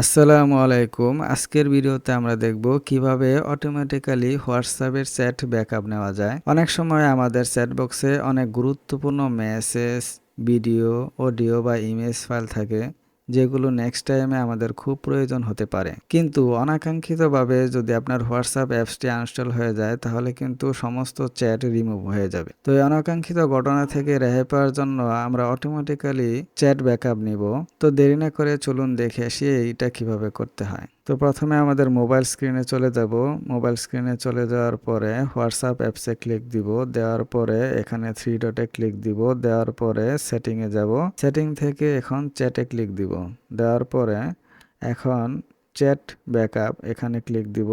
আসসালামু আলাইকুম। আজকের ভিডিওতে আমরা দেখব কীভাবে অটোমেটিক্যালি হোয়াটসঅ্যাপের চ্যাট ব্যাকআপ নেওয়া যায়। অনেক সময় আমাদের চ্যাট বক্সে অনেক গুরুত্বপূর্ণ মেসেজ ভিডিও অডিও বা ইমেজ ফাইল থাকে। যেগুলো নেক্সট টাইমে আমাদের খুব প্রয়োজন হতে পারে। কিন্তু অনাকাঙ্ক্ষিতভাবে যদি আপনার হোয়াটসঅ্যাপ অ্যাপসটি আনস্টল হয়ে যায়, তাহলে কিন্তু সমস্ত চ্যাট রিমুভ হয়ে যাবে। তো এই অনাকাঙ্ক্ষিত ঘটনা থেকে রেহাই পাওয়ার জন্য আমরা অটোমেটিক্যালি চ্যাট ব্যাকআপ নিব। তো দেরি না করে চলুন দেখে আসি এইটা কীভাবে করতে হয়। তো প্রথমে আমাদের মোবাইল স্ক্রিনে চলে যাব। মোবাইল স্ক্রিনে চলে যাওয়ার পরে হোয়াটসঅ্যাপ অ্যাপসে ক্লিক দিব। দেওয়ার পরে এখানে থ্রি ডটে ক্লিক দিব। দেওয়ার পরে সেটিংয়ে যাব। সেটিং থেকে এখন চ্যাটে ক্লিক দিব। দেওয়ার পরে এখন চ্যাট ব্যাকআপ এখানে ক্লিক দিব।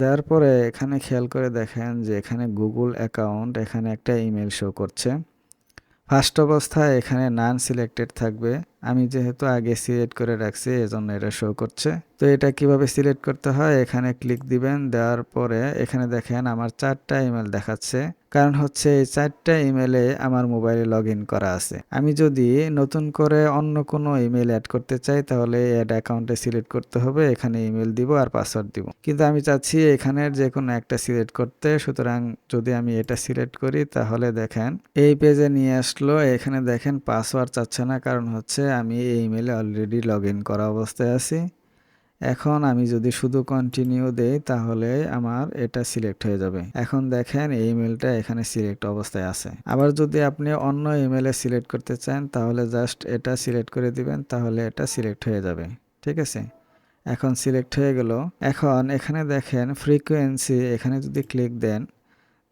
দেওয়ার পরে এখানে খেয়াল করে দেখেন যে এখানে গুগল অ্যাকাউন্ট এখানে একটা ইমেল শো করছে। ফার্স্ট অবস্থায় এখানে নান সিলেক্টেড থাকবে। আমি যেহেতু আগে সিলেক্ট করে রাখছি, এজন্য এটা শো করছে। তো এটা কীভাবে সিলেক্ট করতে হয়? এখানে ক্লিক দিবেন, দেওয়ার পরে এখানে দেখেন আমার চারটা ইমেল দেখাচ্ছে। কারণ হচ্ছে এই চারটা ইমেলে আমার মোবাইলে লগ করা আছে। আমি যদি নতুন করে অন্য কোনো ইমেল অ্যাড করতে চাই, তাহলে অ্যাড অ্যাকাউন্টে সিলেক্ট করতে হবে। এখানে ইমেল দিব আর পাসওয়ার্ড দিব। কিন্তু আমি চাচ্ছি এখানের যে কোনো একটা সিলেক্ট করতে। সুতরাং যদি আমি এটা সিলেক্ট করি, তাহলে দেখেন এই পেজে নিয়ে আসলো। এখানে দেখেন পাসওয়ার্ড চাচ্ছে না। কারণ হচ্ছে আমি এই ইমেলে অলরেডি লগ ইন করা অবস্থায় আছি। এখন আমি যদি শুধু কন্টিনিউ দেই, তাহলে আমার এটা সিলেক্ট হয়ে যাবে। এখন দেখেন এই ইমেলটা এখানে সিলেক্ট অবস্থায় আছে। আবার যদি আপনি অন্য ইমেলে সিলেক্ট করতে চান, তাহলে জাস্ট এটা সিলেক্ট করে দিবেন, তাহলে এটা সিলেক্ট হয়ে যাবে। ঠিক আছে? এখন সিলেক্ট হয়ে গেল। এখন এখানে দেখেন ফ্রিকোয়েন্সি এখানে যদি ক্লিক দেন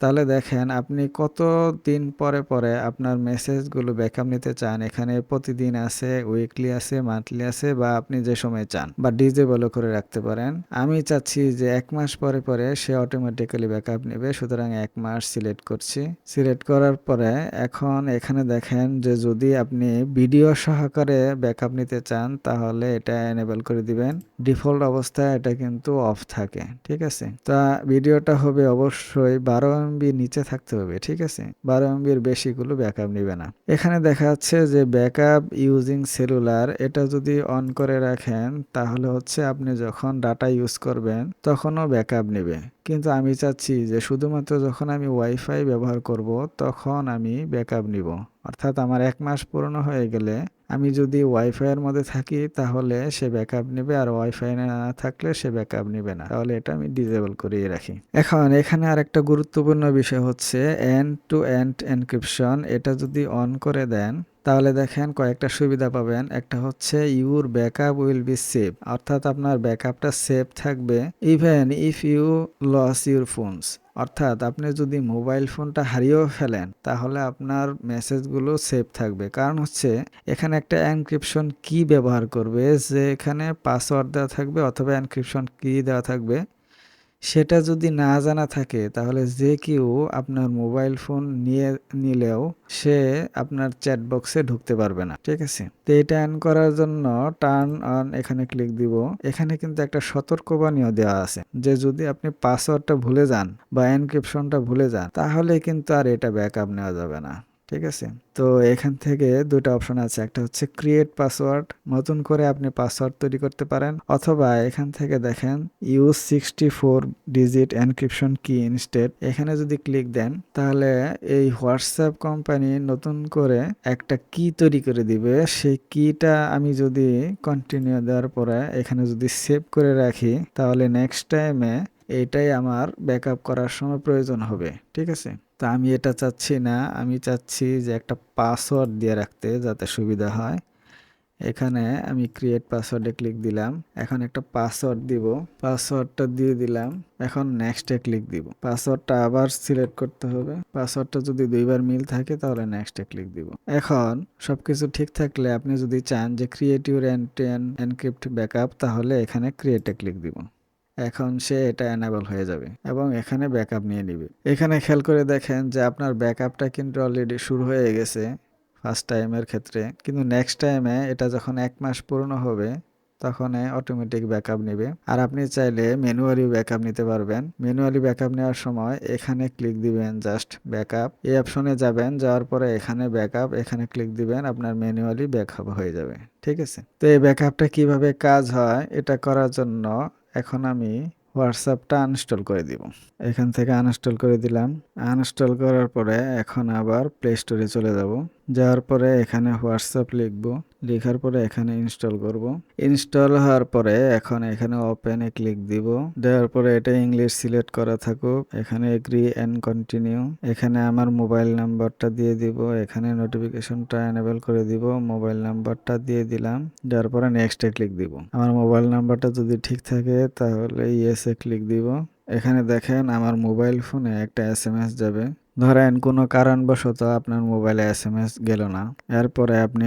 তাহলে দেখেন, আপনি কত দিন পরে পরে আপনার মেসেজগুলো ব্যাকআপ নিতে চান? এখানে প্রতিদিন আছে উইকলি আছে মান্থলি আছে বা আপনি যে সময় চান বা ডিজেবলও করে রাখতে পারেন। আমি চাচ্ছি যে এক মাস পরে পরে সে অটোমেটিক্যালি ব্যাকআপ নেবে। সুতরাং এক মাস সিলেক্ট করছি। সিলেক্ট করার পরে এখন এখানে দেখেন যে যদি আপনি ভিডিও সহকারে ব্যাকআপ নিতে চান, তাহলে এটা এনেবল করে দিবেন। ডিফল্ট অবস্থায় এটা কিন্তু অফ থাকে, ঠিক আছে? তা ভিডিওটা হবে অবশ্যই বারো এমবির নিচে থাকতে হবে, ঠিক আছে? বারো এমবির বেশিগুলো ব্যাকআপ নিবে না। এখানে দেখা যাচ্ছে যে ব্যাকআপ ইউজিং সেলুলার এটা যদি অন করে রাখেন, তাহলে হচ্ছে আপনি যখন ডাটা ইউজ করবেন, তখনও ব্যাকআপ নেবে। কিন্তু আমি চাচ্ছি যে শুধুমাত্র যখন আমি ওয়াইফাই ব্যবহার করব, তখন আমি ব্যাকআপ নিব। অর্থাৎ আমার এক মাস পুরনো হয়ে গেলে আমি যদি ওয়াইফাইয়ের মধ্যে থাকি তাহলে সে ব্যাকআপ নেবে আর ওয়াইফাই না থাকলে সে ব্যাকআপ নেবে না। তাহলে এটা আমি ডিজেবল করিয়ে রাখি। এখন এখানে আর একটা গুরুত্বপূর্ণ বিষয় হচ্ছে এন্ড টু এন্ড এনক্রিপশন এটা যদি অন করে দেন, তাহলে দেখেন কয়েকটা সুবিধা পাবেন। একটা হচ্ছে your backup will be save অর্থাৎ আপনার ব্যাকআপটা সেভ থাকবে। Even if you lose your phones অর্থাৎ আপনি যদি মোবাইল ফোনটা হারিয়েও ফেলেন, তাহলে আপনার মেসেজগুলো সেভ থাকবে। কারণ হচ্ছে, এখানে একটা এনক্রিপশন কি ব্যবহার করবে যে এখানে পাসওয়ার্ড দেওয়া থাকবে অথবা এনক্রিপশন কি দেওয়া থাকবে। সেটা যদি না জানা থাকে, তাহলে যে কেউ আপনার মোবাইল ফোন নিয়ে নিলেও সে আপনার চ্যাট বক্সে ঢুকতে পারবে না, ঠিক আছে? তো এটা অন করার জন্য টার্ন অন এখানে ক্লিক দিব। এখানে কিন্তু একটা সতর্কবাণীও দেওয়া আছে যে যদি আপনি পাসওয়ার্ডটা ভুলে যান বা এনক্রিপশনটা ভুলে যান, তাহলে কিন্তু আর এটা ব্যাকআপ নেওয়া যাবে না। ঠিক আছে? তো এখান থেকে দুটো অপশন আছে। একটা হচ্ছে ক্রিয়েট পাসওয়ার্ড নতুন করে আপনি পাসওয়ার্ড তৈরি করতে পারেন। অথবা এখান থেকে দেখেন use sixty four digit encryption key instead এখানে যদি ক্লিক দেন, তাহলে এই হোয়াটসঅ্যাপ কোম্পানি নতুন করে একটা কি তৈরি করে দিবে। সেই কিটা আমি যদি কন্টিনিউ দেওয়ার পরে এখানে যদি সেভ করে রাখি, তাহলে নেক্সট টাইমে এটাই আমার ব্যাকআপ করার সময় প্রয়োজন হবে। ঠিক আছে? তো আমি এটা চাচ্ছি না। আমি চাচ্ছি যে একটা পাসওয়ার্ড দিয়ে রাখতে যাতে সুবিধা হয়। এখানে আমি ক্রিয়েট পাসওয়ার্ডে ক্লিক দিলাম। এখন একটা পাসওয়ার্ড দিব। পাসওয়ার্ডটা দিয়ে দিলাম। এখন নেক্সটে ক্লিক দিব। পাসওয়ার্ডটা আবার সিলেক্ট করতে হবে। পাসওয়ার্ডটা যদি দুইবার মিল থাকে তাহলে নেক্সটে ক্লিক দিব। এখন সবকিছু ঠিক থাকলে আপনি যদি চান যে ক্রিয়েট ইউর এনক্রিপ্ট ব্যাকআপ তাহলে এখানে ক্রিয়েটে ক্লিক দিব। এখন সে এটা এনাবল হয়ে যাবে এবং এখানে ব্যাকআপ নিয়ে নিবে। এখানে খেয়াল করে দেখেন যে আপনার ব্যাকআপটা কিন্তু অলরেডি শুরু হয়ে গেছে ফার্স্ট টাইমের ক্ষেত্রে। কিন্তু নেক্সট টাইমে এটা যখন এক মাস পুরনো হবে, তখন অটোমেটিক ব্যাকআপ নেবে। আর আপনি চাইলে ম্যানুয়ালি ব্যাকআপ নিতে পারবেন। ম্যানুয়ালি ব্যাকআপ নেওয়ার সময় এখানে ক্লিক দিবেন জাস্ট ব্যাকআপ এই অপশনে যাবেন, যাওয়ার পরে এখানে ব্যাকআপ এখানে ক্লিক দিবেন, আপনার ম্যানুয়ালি ব্যাকআপ হয়ে যাবে। ঠিক আছে? তো এই ব্যাকআপটা কীভাবে কাজ হয়, এটা করার জন্য এখন আমি হোয়াটসঅ্যাপটা আনইনস্টল করে দিব। এখান থেকে আনইনস্টল করে দিলাম। আনইনস্টল করার পরে এখন আবার প্লে স্টোরে চলে যাব। যাওয়ার পরে এখানে হোয়াটসঅ্যাপ লিখব। লেখার পরে এখানে ইনস্টল করব। ইনস্টল হওয়ার পরে এখন এখানে ওপেন ওপেনে ক্লিক দিব। দেওয়ার পরে এটা ইংলিশ সিলেক্ট করা থাকুক। এখানে এগ্রি অ্যান্ড কন্টিনিউ। এখানে আমার মোবাইল নাম্বারটা দিয়ে দিব। এখানে নোটিফিকেশনটা এনেবল করে দিব। মোবাইল নাম্বারটা দিয়ে দিলাম। দেওয়ার পরে নেক্সটে ক্লিক দিব। আমার মোবাইল নাম্বারটা যদি ঠিক থাকে তাহলে ইয়েসে ক্লিক দিব। এখানে দেখেন আমার মোবাইল ফোনে একটা এস যাবে। ধরেন কোনো কারণবশত আপনার মোবাইলে এস এম এস গেল না এরপরে আপনি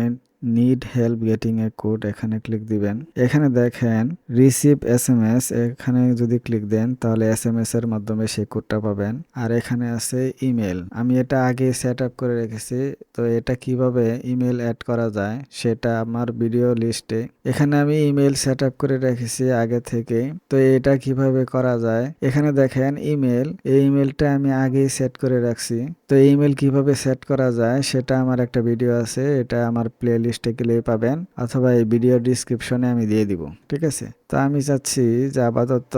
need help getting a code এখানে ক্লিক দিবেন। এখানে দেখেন রিসিভ এস এম এস এখানে যদি ক্লিক দেন, তাহলে এস এম এস এর মাধ্যমে সেই কোডটা পাবেন। আর এখানে আছে ইমেল আমি এটা আগে সেট আপ করে রেখেছি, তো এটা কীভাবে ইমেল অ্যাড করা যায়, সেটা আমার ভিডিও লিস্টে এখানে আমি ইমেল সেট আপ করে রেখেছি আগে থেকে, তো এটা কীভাবে করা যায়? এখানে দেখেন ইমেল এই ইমেলটা আমি আগেই সেট করে রাখছি। তো ইমেল কীভাবে সেট করা যায়, সেটা আমার একটা ভিডিও আছে, এটা আমার প্লে লিস্টে গেলে পাবেন অথবা এই ভিডিও ডিসক্রিপশনে আমি দিয়ে দিব, ঠিক আছে? তো আমি চাচ্ছি যে আপাতত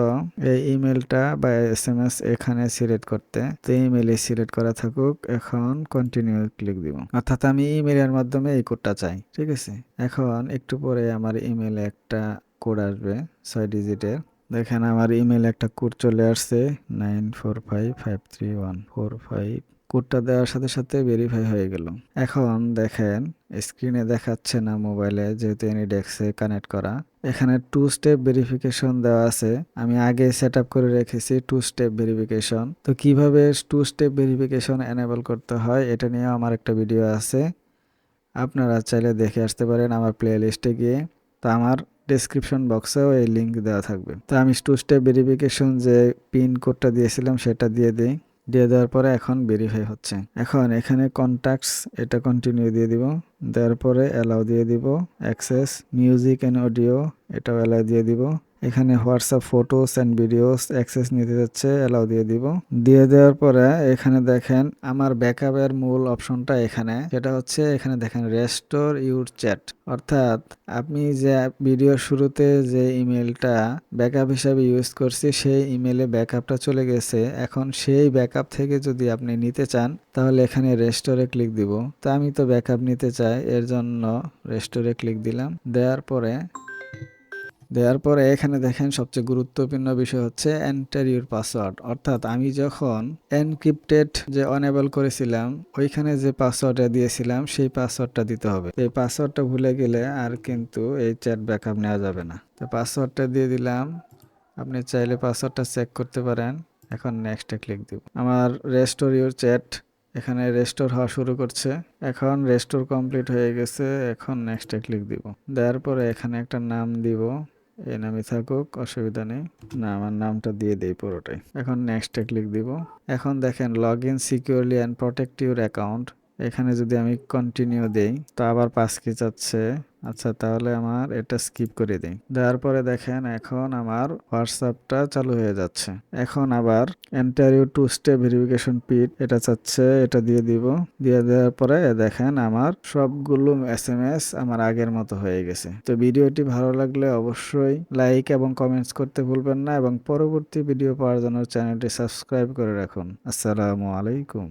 এই ইমেলটা বা এস এম এস এখানে সিলেক্ট করতে। তো ইমেলে সিলেক্ট করা থাকুক, এখন কন্টিনিউ ক্লিক দিব। অর্থাৎ আমি ইমেলের মাধ্যমে এই কোডটা চাই, ঠিক আছে? এখন একটু পরে আমার ইমেলে একটা কোড আসবে, ছয় ডিজিটের দেখেন আমার ইমেল একটা কোড চলে আসছে nine four five five three one four five কোডটা দেওয়ার সাথে সাথে ভেরিফাই হয়ে গেল। এখন দেখেন স্ক্রিনে দেখাচ্ছে না মোবাইলে যেহেতু এনিডেক্সে কানেক্ট করা। এখানে টু স্টেপ ভেরিফিকেশন দেওয়া আছে। আমি আগে সেট করে রেখেছি টু স্টেপ ভেরিফিকেশন তো কীভাবে টু স্টেপ ভেরিফিকেশন এনেবল করতে হয়, এটা নিয়ে আমার একটা ভিডিও আছে। আপনারা চাইলে দেখে আসতে পারেন আমার প্লে লিস্টে গিয়ে। তো আমার ডেসক্রিপশন বক্সেও এই লিঙ্ক দেওয়া থাকবে। তো আমি টু স্টেপ ভেরিফিকেশন যে পিন কোডটা দিয়েছিলাম, সেটা দিয়ে দিই। দিয়ে দেওয়ার পরে এখন ভেরিফাই হচ্ছে। এখন এখানে কন্ট্যাক্টস এটা কন্টিনিউ দিয়ে দিব, দেওয়ার পরে অ্যালাউ দিয়ে দিব অ্যাক্সেস মিউজিক অ্যান্ড অডিও এটাও অ্যালাউ দিয়ে দিব। এখানে WhatsApp photos and videos access নিতে যাচ্ছে, অ্যালাউ দিয়ে দিব। দিয়ে দেওয়ার পরে এখানে দেখেন আমার ব্যাকআপের মূল অপশনটা এখানে, সেটা হচ্ছে এখানে দেখেন রেস্টোর ইউর চ্যাট অর্থাৎ আপনি যে ভিডিওর শুরুতে যে ইমেলটা ব্যাকআপ হিসাবে ইউজ করছি, সেই ইমেলে ব্যাকআপটা চলে গেছে। এখন সেই ব্যাকআপ থেকে যদি আপনি নিতে চান, তাহলে এখানে রেস্টোরে ক্লিক দিব। তা আমি তো ব্যাকআপ নিতে চাই, এর জন্য রেস্টোরে ক্লিক দিলাম। দেওয়ার পরে দেওয়ার পরে এখানে দেখেন সবচেয়ে গুরুত্বপূর্ণ বিষয় হচ্ছে ইউর পাসওয়ার্ড অর্থাৎ আমি যখন এনক্রিপ্টেড যে অনেবল করেছিলাম, ওইখানে যে পাসওয়ার্ডটা দিয়েছিলাম, সেই পাসওয়ার্ডটা দিতে হবে। এই পাসওয়ার্ডটা ভুলে গেলে আর কিন্তু এই চ্যাট ব্যাকআপ নেওয়া যাবে না। তো পাসওয়ার্ডটা দিয়ে দিলাম। আপনি চাইলে পাসওয়ার্ডটা চেক করতে পারেন। এখন নেক্সটে ক্লিক দিব। আমার রেস্টোর ইউর চ্যাট এখানে রেস্টোর হওয়া শুরু করছে। এখন রেস্টোর কমপ্লিট হয়ে গেছে। এখন নেক্সটে ক্লিক দিব। দেওয়ার পরে এখানে একটা নাম দিব। এই নামে থাকুক, অসুবিধা নেই। না, আমার নামটা দিয়ে দেই পুরোটাই। এখন নেক্সটে ক্লিক দিব। এখন দেখেন log in securely and protect your account এখানে যদি আমি কন্টিনিউ দেই, তো আবার পাস কি চাচ্ছে? আচ্ছা তাহলে আমার এটা স্কিপ করে দিই। দেওয়ার পরে দেখেন এখন আমার হোয়াটসঅ্যাপটা চালু হয়ে যাচ্ছে। এখন আবার enter your two step verification pin এটা চাচ্ছে, এটা দিয়ে দিব। দিয়ে দেওয়ার পরে দেখেন আমার সবগুলো এস এম এস আমার আগের মতো হয়ে গেছে। তো ভিডিওটি ভালো লাগলে অবশ্যই লাইক এবং কমেন্টস করতে ভুলবেন না এবং পরবর্তী ভিডিও পাওয়ার জন্য চ্যানেলটি সাবস্ক্রাইব করে রাখুন। আসসালামু আলাইকুম।